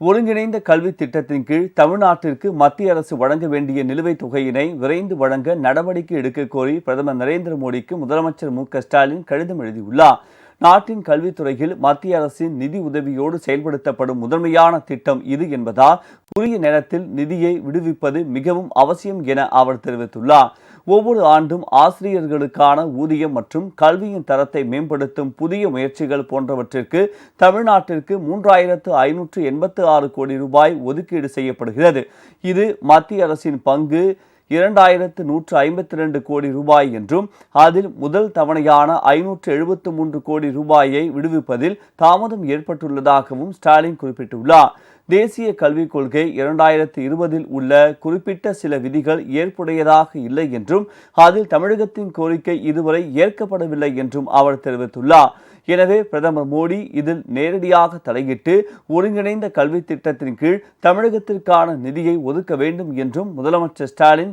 ஒருங்கிணைந்த கல்வி திட்டத்தின் கீழ் தமிழ்நாட்டிற்கு மத்திய அரசு வழங்க வேண்டிய நிலுவைத் தொகையினை விரைந்து வழங்க நடவடிக்கை எடுக்க கோரி பிரதமர் நரேந்திர மோடிக்கு முதலமைச்சர் மு ஸ்டாலின் கடிதம் எழுதியுள்ளார். நாட்டின் கல்வித்துறையில் மத்திய அரசின் நிதி உதவியோடு செயல்படுத்தப்படும் முதன்மையான திட்டம் இது என்பதால் உரிய நேரத்தில் நிதியை விடுவிப்பது மிகவும் அவசியம் என அவர் தெரிவித்துள்ளார். ஒவ்வொரு ஆண்டும் ஆசிரியர்களுக்கான ஊதியம் மற்றும் கல்வியின் தரத்தை மேம்படுத்தும் புதிய முயற்சிகள் போன்றவற்றிற்கு தமிழ்நாட்டிற்கு மூன்றாயிரத்து ஐநூற்று எண்பத்து ஆறு கோடி ரூபாய் ஒதுக்கீடு செய்யப்படுகிறது. இது மத்திய அரசின் பங்கு இரண்டாயிரத்து நூற்று ஐம்பத்தி ரெண்டு கோடி ரூபாய் என்றும் அதில் முதல் தவணையான ஐநூற்று எழுபத்து மூன்று கோடி ரூபாயை விடுவிப்பதில் தாமதம் ஏற்பட்டுள்ளதாகவும் ஸ்டாலின் குறிப்பிட்டுள்ளார். தேசிய கல்விக் கொள்கை இரண்டாயிரத்து இருபதில் உள்ள குறிப்பிட்ட சில விதிகள் ஏற்புடையதாக இல்லை என்றும் அதில் தமிழகத்தின் கோரிக்கை இதுவரை ஏற்கப்படவில்லை என்றும் அவர் தெரிவித்துள்ளார். எனவே பிரதமர் மோடி இதில் நேரடியாக தலையிட்டு ஒருங்கிணைந்த கல்வி திட்டத்தின் கீழ் தமிழகத்திற்கான நிதியை ஒதுக்க வேண்டும் என்றும் முதலமைச்சர் ஸ்டாலின்